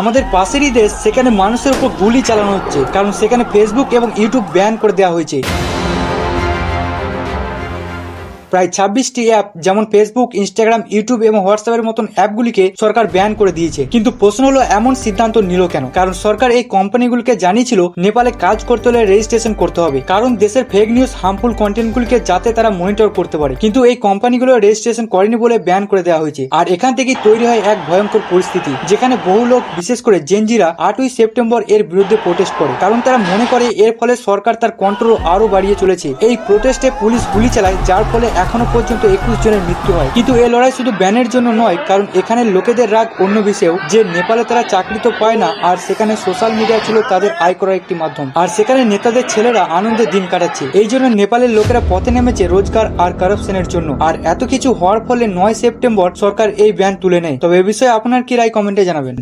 আমাদের পাশেরই দেশ, সেখানে মানুষের উপর গুলি চালানো হচ্ছে, কারণ সেখানে ফেসবুক এবং ইউটিউব ব্যান করে দেওয়া হয়েছে। প্রায় ছাব্বিশটি অ্যাপ যেমন ফেসবুক ইনস্টাগ্রাম ইউটিউব এবং হোয়াটসঅ্যাপের মতন অ্যাপগুলিকে সরকার ব্যান করে দিয়েছে। কিন্তু প্রশ্ন হলো, এমন সিদ্ধান্ত নিল কেন? কারণ সরকার এই কোম্পানিগুলিকে জানিয়েছিল, নেপালে কাজ করতে হলে রেজিস্ট্রেশন করতে হবে। কারণ দেশের ফেক নিউজ হার্মফুল কন্টেন্টগুলিকে যাতে তারা মনিটর করতে পারে। কিন্তু এই কোম্পানিগুলো রেজিস্ট্রেশন করেনি বলে ব্যান করে দেওয়া হয়েছে। আর এখান থেকেই তৈরি হয় এক ভয়ঙ্কর পরিস্থিতি, যেখানে বহু লোক, বিশেষ করে জেনজিরা আটই সেপ্টেম্বর এর বিরুদ্ধে প্রোটেস্ট করে। কারণ তারা মনে করে, এর ফলে সরকার তার কন্ট্রোল আরও বাড়িয়ে চলেছে। এই প্রোটেস্টে পুলিশ গুলি চালায়, যার ফলে এখনও পর্যন্ত একুশ জনের মৃত্যু হয়। কিন্তু এই লড়াই শুধু ব্যানের জন্য নয়, কারণ এখানে লোকেদের রাগ অন্য বিষয়েও। যে নেপালে তারা চাকরি তো পায় না, আর সেখানে সোশ্যাল মিডিয়া ছিল তাদের আয় করার একটি মাধ্যম। আর সেখানে নেতাদের ছেলেরা আনন্দে দিন কাটাচ্ছে। এই জন্য নেপালের লোকেরা পথে নেমেছে রোজগার আর কারাপশনের জন্য। আর এত কিছু হওয়ার ফলে নয় সেপ্টেম্বর সরকার এই ব্যান তুলে নেয়। তবে এ বিষয়ে আপনার কি রায় কমেন্টে জানাবেন?